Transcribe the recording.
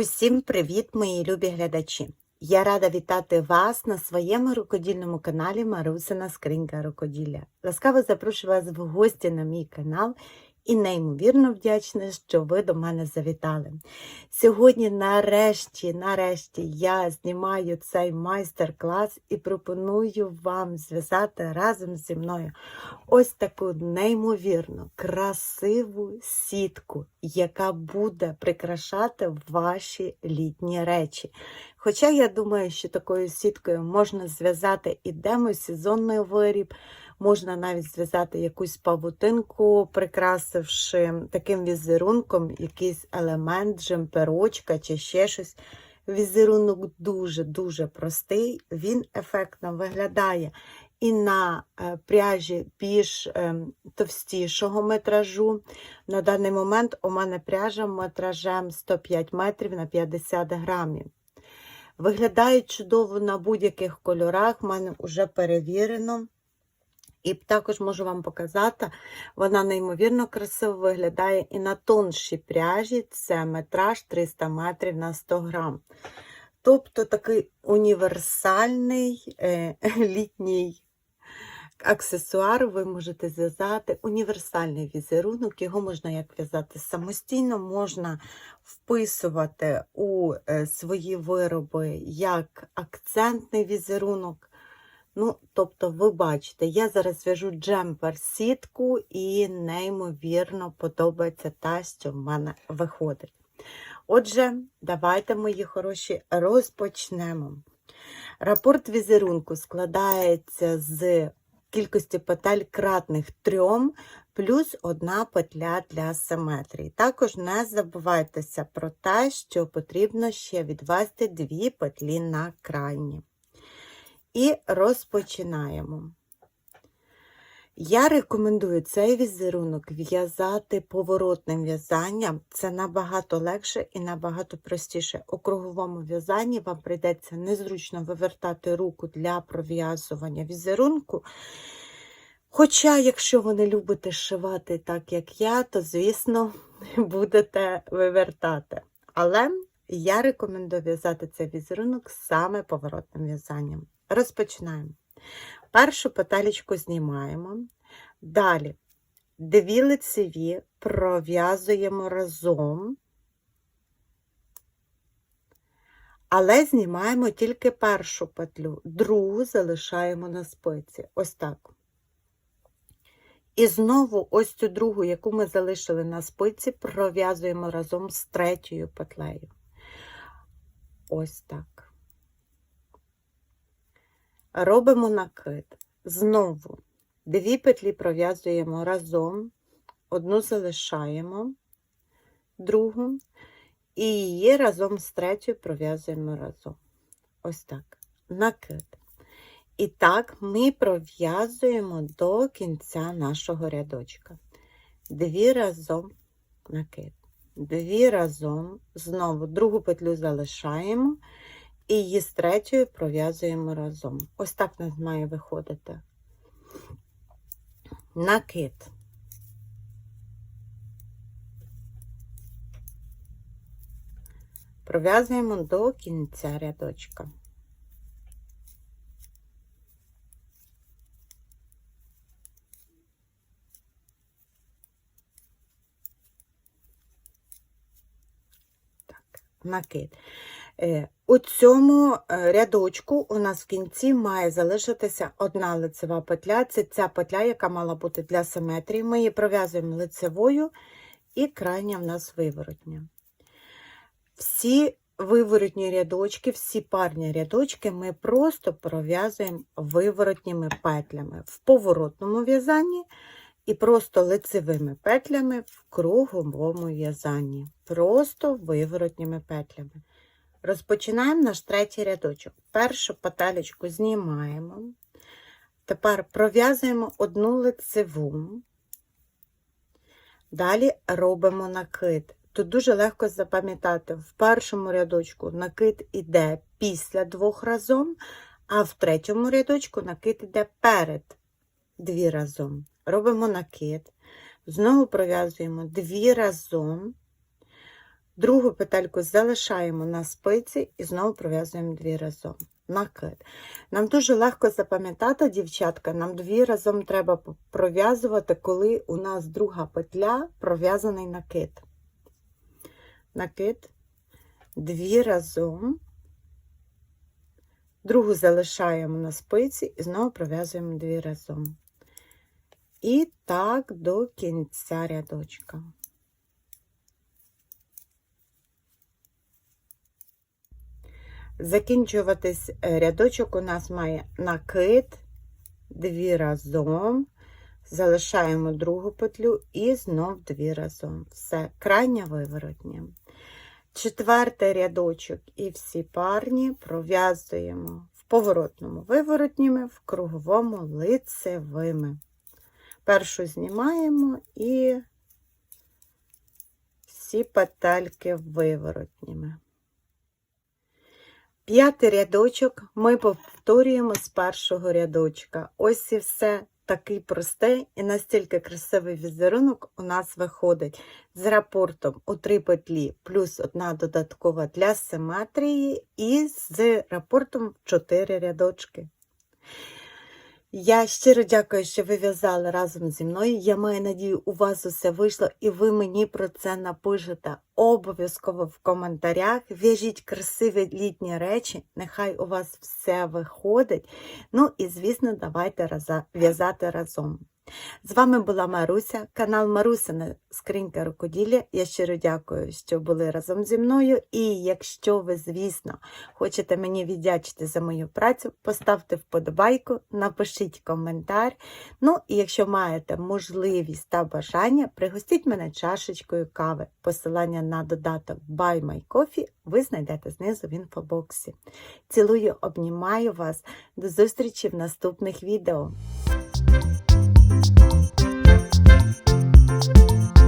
Усім привіт, мої любі глядачі! Я рада вітати вас на своєму рукодільному каналі Марусина Скринька Рукоділля. Ласкаво запрошую вас в гості на мій канал і неймовірно вдячна, що ви до мене завітали. Сьогодні, нарешті, нарешті, я знімаю цей майстер-клас і пропоную вам зв'язати разом зі мною ось таку неймовірно красиву сітку, яка буде прикрашати ваші літні речі. Хоча я думаю, що такою сіткою можна зв'язати і демосезонний виріб, можна навіть зв'язати якусь павутинку, прикрасивши таким візерунком якийсь елемент, джемперочка чи ще щось. Візерунок дуже-дуже простий, він ефектно виглядає і на е, пряжі більш е, товстішого метражу. На даний момент у мене пряжа метражем 105 метрів на 50 грамів. Виглядає чудово на будь-яких кольорах, в мене вже перевірено. І також можу вам показати, вона неймовірно красиво виглядає і на тоншій пряжі це метраж 300 метрів на 100 грам. Тобто такий універсальний е, літній аксесуар ви можете зв'язати, універсальний візерунок, його можна як в'язати самостійно, можна вписувати у е, свої вироби як акцентний візерунок. Ну, тобто, ви бачите, я зараз в'яжу джемпер сітку і неймовірно подобається та, що в мене виходить. Отже, давайте, мої хороші, розпочнемо. Рапорт візерунку складається з кількості петель кратних трьом, плюс одна петля для симетрії. Також не забувайтеся про те, що потрібно ще відвести дві петлі на крайні. І розпочинаємо. Я рекомендую цей візерунок в'язати поворотним в'язанням. Це набагато легше і набагато простіше. У круговому в'язанні вам прийдеться незручно вивертати руку для пров'язування візерунку. Хоча, якщо ви не любите шивати так, як я, то, звісно, будете вивертати. Але я рекомендую в'язати цей візерунок саме поворотним в'язанням. Розпочинаємо. Першу петелечку знімаємо. Далі дві лицеві пров'язуємо разом, але знімаємо тільки першу петлю, другу залишаємо на спиці. Ось так. І знову ось цю другу, яку ми залишили на спиці, пров'язуємо разом з третьою петлею. Ось так. Робимо накид. Знову дві петлі пров'язуємо разом, одну залишаємо, другу, і її разом з третьою пров'язуємо разом. Ось так. Накид. І так ми пров'язуємо до кінця нашого рядочка. Дві разом накид. Дві разом, знову другу петлю залишаємо і її з третьою пров'язуємо разом. Ось так у нас має виходити. Накид. Пров'язуємо до кінця рядочка. накид. Е, у цьому е, рядочку у нас в кінці має залишитися одна лицева петля. Це ця петля, яка мала бути для симетрії. Ми її пров'язуємо лицевою і крайня в нас виворотня. Всі виворотні рядочки, всі парні рядочки ми просто пров'язуємо виворотніми петлями в поворотному в'язанні і просто лицевими петлями в круговому в'язанні. Просто виворотніми петлями. Розпочинаємо наш третій рядочок. Першу петелечку знімаємо. Тепер пров'язуємо одну лицеву, далі робимо накид. Тут дуже легко запам'ятати, в першому рядочку накид іде після двох разом, а в третьому рядочку накид іде перед дві разом. Робимо накид, знову пров'язуємо дві разом, Другу петельку залишаємо на спиці і знову пров'язуємо дві разом. Накид. Нам дуже легко запам'ятати, дівчатка, нам дві разом треба пров'язувати, коли у нас друга петля пров'язаний накид. Накид, дві разом. Другу залишаємо на спиці і знову пров'язуємо дві разом. І так до кінця рядочка. Закінчуватись е, рядочок у нас має накид, дві разом, залишаємо другу петлю і знов дві разом. Все, крайня виворотня. Четвертий рядочок і всі парні пров'язуємо в поворотному виворотніми, в круговому лицевими. Першу знімаємо і всі петельки виворотніми. П'ятий рядочок ми повторюємо з першого рядочка. Ось і все такий простий і настільки красивий візерунок у нас виходить з рапортом у три петлі, плюс одна додаткова для симетрії, і з рапортом в 4 рядочки. Я щиро дякую, що ви в'язали разом зі мною. Я маю надію, у вас усе вийшло, і ви мені про це напишете обов'язково в коментарях. В'яжіть красиві літні речі, нехай у вас все виходить. Ну і, звісно, давайте в'язати разом. З вами була Маруся, канал Марусина Скринька рукоділля. Я щиро дякую, що були разом зі мною. І якщо ви, звісно, хочете мені віддячити за мою працю, поставте вподобайку, напишіть коментар. Ну і якщо маєте можливість та бажання, пригостіть мене чашечкою кави. Посилання на додаток Buy My Coffee ви знайдете знизу в інфобоксі. Цілую, обнімаю вас. До зустрічі в наступних відео. Thank you.